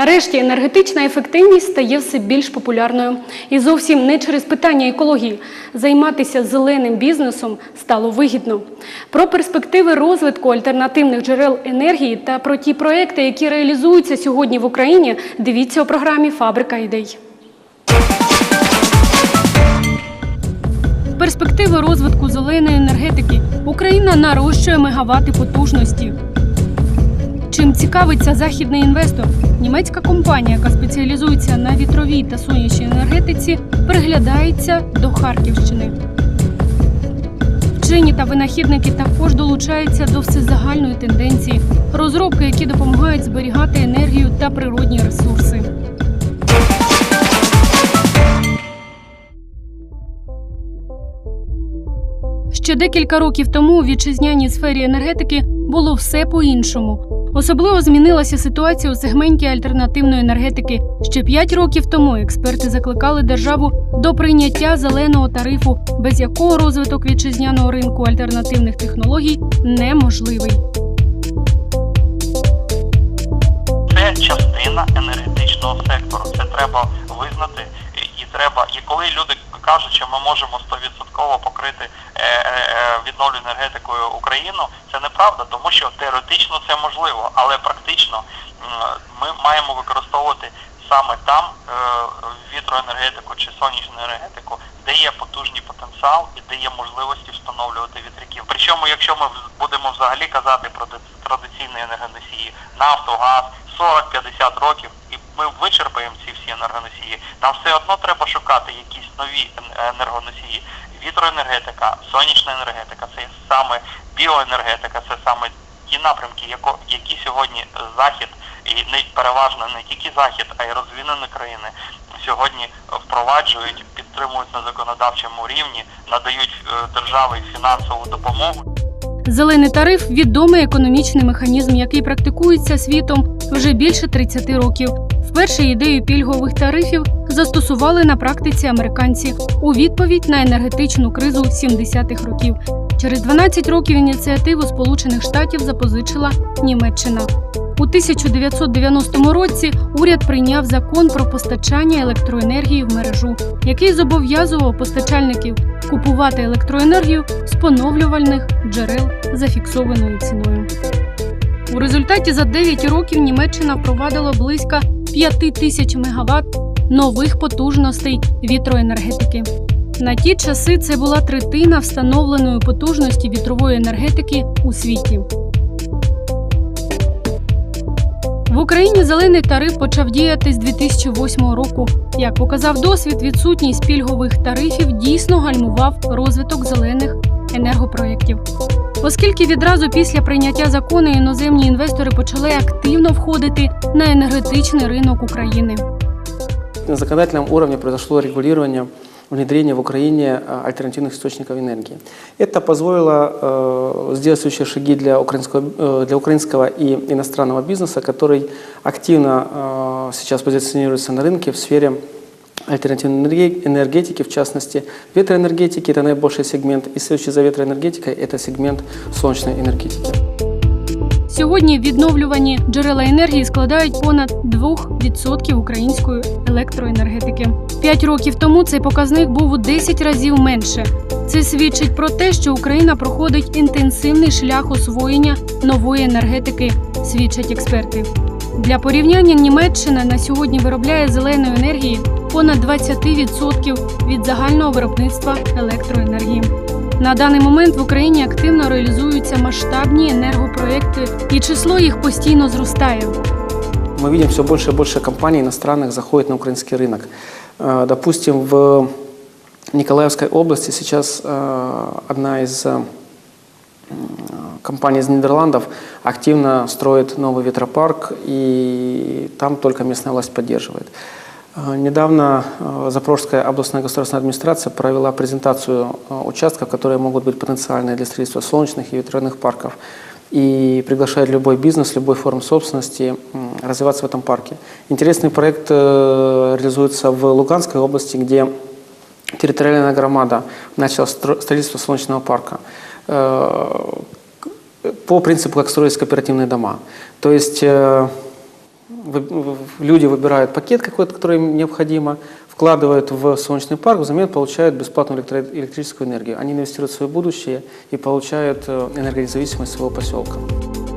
Нарешті енергетична ефективність стає все більш популярною. І зовсім не через питання екології. Займатися зеленим бізнесом стало вигідно. Про перспективи розвитку альтернативних джерел енергії та про ті проекти, які реалізуються сьогодні в Україні, дивіться у програмі Фабрика ідей. Перспективи розвитку зеленої енергетики. Україна нарощує мегавати потужності. Чим цікавиться західний інвестор? Німецька компанія, яка спеціалізується на вітровій та сонячній енергетиці, приглядається до Харківщини. Вчені та винахідники також долучаються до всезагальної тенденції розробки, які допомагають зберігати енергію та природні ресурси. Ще декілька років тому у вітчизняній сфері енергетики було все по-іншому. Особливо змінилася ситуація у сегменті альтернативної енергетики. Ще п'ять років тому експерти закликали державу до прийняття зеленого тарифу, без якого розвиток вітчизняного ринку альтернативних технологій неможливий. Це частина енергетичного сектору. Це треба визнати і- треба. І коли люди кажуть, що ми можемо 100% покрити е, е, е, енергетикою Україну, це неправда, тому що теоретично це можливо, але практично ми маємо використовувати саме там вітроенергетику чи сонячну енергетику, де є потужний потенціал і де є можливості встановлювати вітряків. Причому, якщо ми будемо взагалі казати про традиційні енергоносії, нафту, газ, 40-50 років, і ми вичерпаємо ці всі енергоносії. Нам все одно треба шукати якісь нові енергоносії. Вітроенергетика, сонячна енергетика, це саме біоенергетика, це саме ті напрямки, які сьогодні захід і не переважно не тільки захід, а й розвинені країни сьогодні впроваджують, підтримують на законодавчому рівні, надають е, держави фінансову допомогу. Зелений тариф відомий економічний механізм, який практикується світом вже більше 30 років. Вперше ідею пільгових тарифів застосували на практиці американці у відповідь на енергетичну кризу 70-х років. Через 12 років ініціативу Сполучених Штатів запозичила Німеччина. У 1990 році уряд прийняв закон про постачання електроенергії в мережу, який зобов'язував постачальників купувати електроенергію з поновлювальних джерел за фіксованою ціною. У результаті за 9 років Німеччина впровадила близько 5 тисяч мегаватт нових потужностей вітроенергетики. На ті часи це була третина встановленої потужності вітрової енергетики у світі. Україні зелений тариф почав діяти з 2008 року. Як показав досвід, відсутність пільгових тарифів дійсно гальмував розвиток зелених енергопроєктів. Оскільки відразу після прийняття закону іноземні інвестори почали активно входити на енергетичний ринок України. На законодательном уровне произошло регулирование внедрения в Украине э, альтернативных источников энергии. Это позволило э, сделать следующие шаги для украинского, э, для украинского и иностранного бизнеса, который активно сейчас позиционируется на рынке в сфере альтернативной энерге- энергетики, в частности ветроэнергетики, это наибольший сегмент, и следующий за ветроэнергетикой это сегмент солнечной энергетики. Сьогодні відновлювані джерела енергії складають понад 2% української електроенергетики. П'ять років тому цей показник був у 10 разів менше. Це свідчить про те, що Україна проходить інтенсивний шлях освоєння нової енергетики, свідчать експерти. Для порівняння Німеччина на сьогодні виробляє зеленої енергії понад 20% від загального виробництва електроенергії. На даний момент в Україні активно реалізуються масштабні енергопроекти, і число їх постійно зростає. Мы видим все больше и больше компаний иностранных заходит на украинский рынок. Э, Допустим, в Николаевской области сейчас э, одна из э, м, компаний из Нидерландов активно строит новый ветропарк, и там только местная власть поддерживает. Э, Недавно э, Запорожская областная государственная администрация провела презентацию э, участков, которые могут быть потенциальны для строительства солнечных и ветряных парков и приглашает любой бизнес, любой форм собственности развиваться в этом парке. Интересный проект э, реализуется в Луганской области, где территориальная громада начала стро- строительство солнечного парка. Э, По принципу, как строились кооперативные дома. То есть э, люди выбирают пакет какой-то, который им необходимо, вкладывают в солнечный парк, взамен получают бесплатную электро- электрическую энергию. Они инвестируют в свое будущее и получают э, энергонезависимость своего поселка.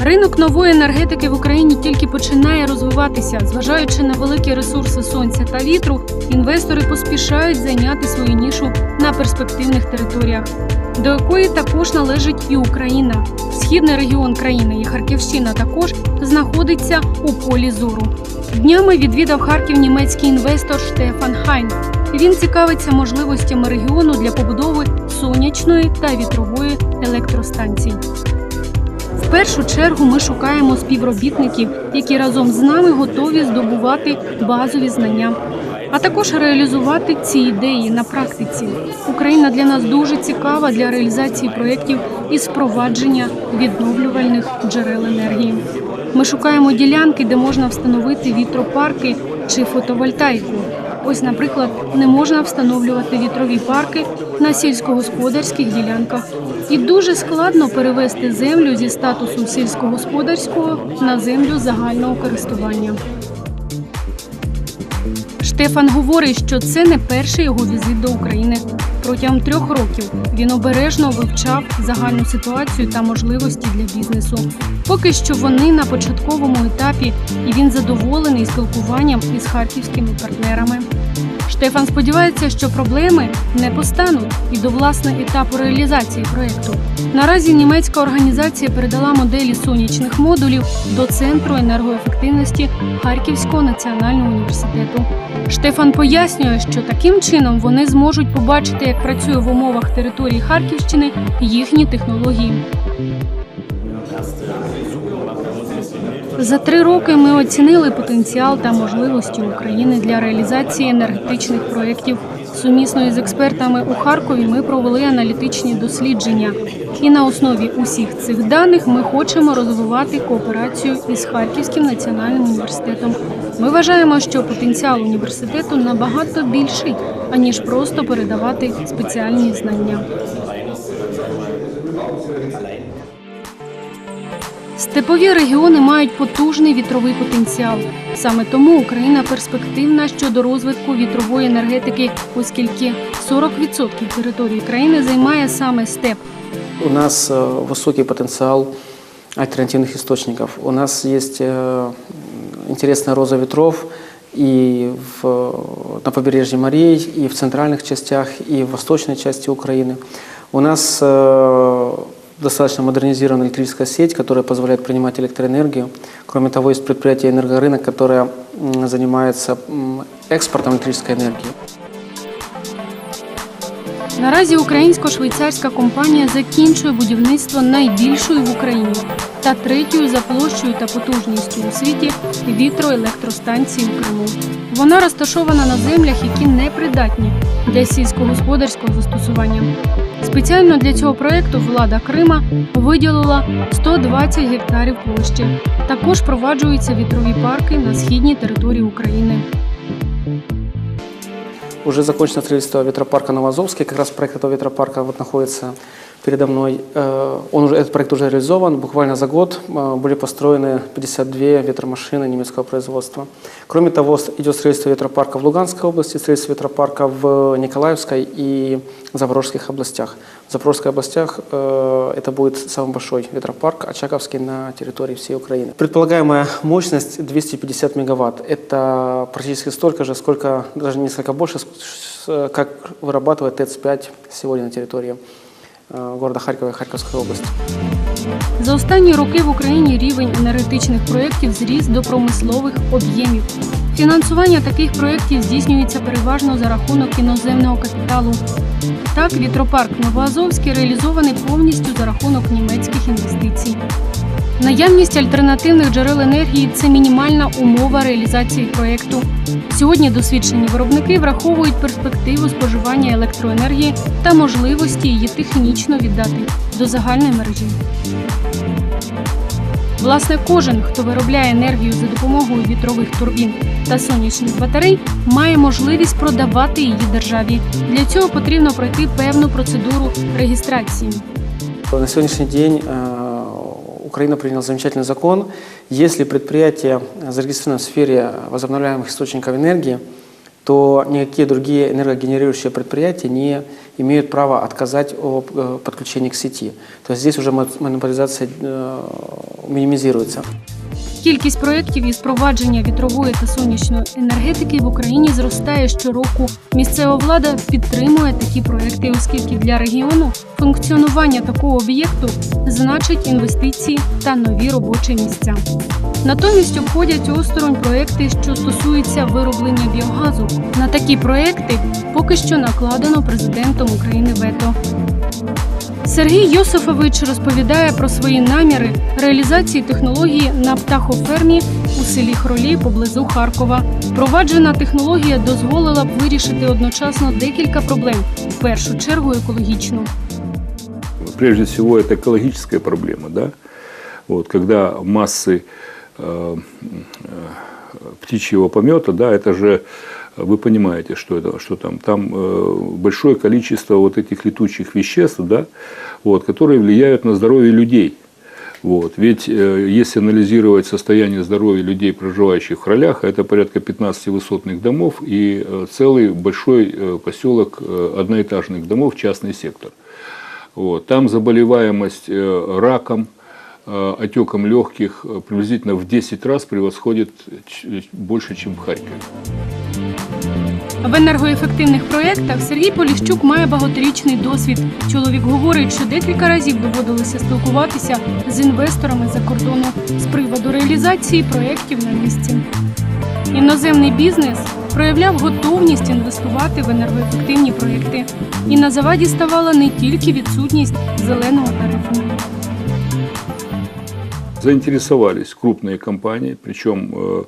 Ринок нової енергетики в Україні тільки починає розвиватися. Зважаючи на великі ресурси сонця та вітру, інвестори поспішають зайняти свою нішу на перспективних територіях, до якої також належить і Україна. Східний регіон країни і Харківщина також знаходиться у полі зору. Днями відвідав Харків німецький інвестор Штефан Хайн. Він цікавиться можливостями регіону для побудови сонячної та вітрової електростанцій. В першу чергу ми шукаємо співробітників, які разом з нами готові здобувати базові знання, а також реалізувати ці ідеї на практиці. Україна для нас дуже цікава для реалізації проєктів із впровадження відновлювальних джерел енергії. Ми шукаємо ділянки, де можна встановити вітропарки чи фотовольтайку. Ось, наприклад, не можна встановлювати вітрові парки на сільськогосподарських ділянках, і дуже складно перевести землю зі статусу сільськогосподарського на землю загального користування. Штефан говорить, що це не перший його візит до України. Протягом трьох років він обережно вивчав загальну ситуацію та можливості для бізнесу. Поки що вони на початковому етапі, і він задоволений спілкуванням із харківськими партнерами. Штефан сподівається, що проблеми не постануть і до власне етапу реалізації проєкту. Наразі німецька організація передала моделі сонячних модулів до центру енергоефективності Харківського національного університету. Штефан пояснює, що таким чином вони зможуть побачити, як працює в умовах території Харківщини їхні технології. За три роки ми оцінили потенціал та можливості України для реалізації енергетичних проєктів. Сумісно із експертами у Харкові ми провели аналітичні дослідження. І на основі усіх цих даних ми хочемо розвивати кооперацію із Харківським національним університетом. Ми вважаємо, що потенціал університету набагато більший, аніж просто передавати спеціальні знання. Степові регіони мають потужний вітровий потенціал. Саме тому Україна перспективна щодо розвитку вітрової енергетики, оскільки 40% території країни займає саме степ. У нас э, высокий потенциал альтернативных источников. У нас есть э, интересная роза ветров и в, на побережье морей, и в центральных частях, и в восточной части Украины. У нас э, достаточно модернизированная электрическая сеть, которая позволяет принимать электроэнергию. Кроме того, есть предприятие «Энергорынок», которое м, занимается м, экспортом электрической энергии. Наразі українсько-швейцарська компанія закінчує будівництво найбільшої в Україні та третьою за площею та потужністю у світі вітроелектростанції у Криму. Вона розташована на землях, які не придатні для сільськогосподарського застосування. Спеціально для цього проєкту влада Крима виділила 120 гектарів площі. Також впроваджуються вітрові парки на східній території України. Уже закончено строительство ветропарка Новоазовский. Как раз проект этого ветропарка вот передо мной. Э, Он уже, этот проект уже реализован. Буквально за год э, были построены 52 ветромашины немецкого производства. Кроме того, идет строительство ветропарка в Луганской области, строительство ветропарка в Николаевской и Запорожских областях. В Запорожской областях э, это будет самый большой ветропарк, Очаковский на территории всей Украины. Предполагаемая мощность 250 мегаватт. Это практически столько же, сколько, даже несколько больше, как вырабатывает ТЭЦ-5 сегодня на территории города Харькова и Харьковской области. За останні роки в Україні рівень енергетичних проєктів зріс до промислових об'ємів. Фінансування таких проєктів здійснюється переважно за рахунок іноземного капіталу. Так, вітропарк Новоазовський реалізований повністю за рахунок німецьких інвестицій. Наявність альтернативних джерел енергії це мінімальна умова реалізації проєкту. Сьогодні досвідчені виробники враховують перспективу споживання електроенергії та можливості її технічно віддати до загальної мережі. Власне, кожен, хто виробляє енергію за допомогою вітрових турбін та сонячних батарей, має можливість продавати її державі. Для цього потрібно пройти певну процедуру реєстрації. На сегодняшний день э, Украина приняла замечательный закон. Если предприятие зарегистрировано в сфере возобновляемых источников энергии, то никакие другие энергогенерирующие предприятия не имеют права отказать о э, подключении к сети. То есть здесь уже мо- монополизация э, минимизируется. Кількість проєктів із впровадження вітрової та сонячної енергетики в Україні зростає щороку. Місцева влада підтримує такі проекти, оскільки для регіону функціонування такого об'єкту значить інвестиції та нові робочі місця. Натомість обходять осторонь проекти, що стосуються вироблення біогазу. На такі проекти поки що накладено президентом України вето. Сергій Йосифович розповідає про свої наміри реалізації технології на птахофермі у селі Хролі поблизу Харкова. Проваджена технологія дозволила б вирішити одночасно декілька проблем, в першу чергу екологічну. Прежде всего, это экологическая проблема, да? Вот, когда массы э, э, птичьего помета, да, это же вы понимаете, что это, что там, там э, большое количество вот этих летучих веществ, да, вот, которые влияют на здоровье людей. Вот. Ведь э, если анализировать состояние здоровья людей, проживающих в Хролях, это порядка 15 высотных домов и э, целый большой поселок одноэтажных домов, частный сектор. Вот. Там заболеваемость раком, отеком легких приблизительно в 10 раз превосходит больше, чем в Харькове. В енергоефективних проєктах Сергій Поліщук має багаторічний досвід. Чоловік говорить, що декілька разів доводилося спілкуватися з інвесторами за кордону з приводу реалізації проєктів на місці. Іноземний бізнес проявляв готовність інвестувати в енергоефективні проєкти. І на заваді ставала не тільки відсутність зеленого тарифу. Заинтересовались крупные компании, причем э, э,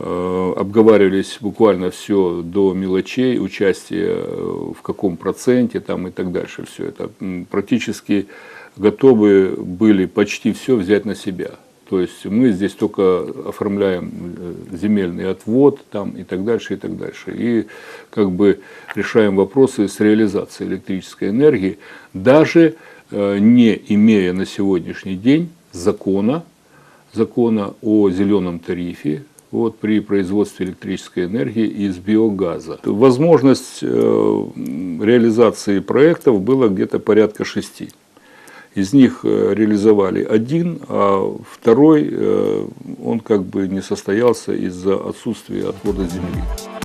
обговаривались буквально все до мелочей, участие э, в каком проценте там и так дальше. Все это практически готовы были почти все взять на себя. То есть мы здесь только оформляем э, земельный отвод там и так дальше, и так дальше. И как бы решаем вопросы с реализацией электрической энергии, даже э, не имея на сегодняшний день закона, закона о зеленом тарифе вот, при производстве электрической энергии из биогаза. Возможность э, реализации проектов было где-то порядка шести. Из них э, реализовали один, а второй, э, он как бы не состоялся из-за отсутствия отвода земли.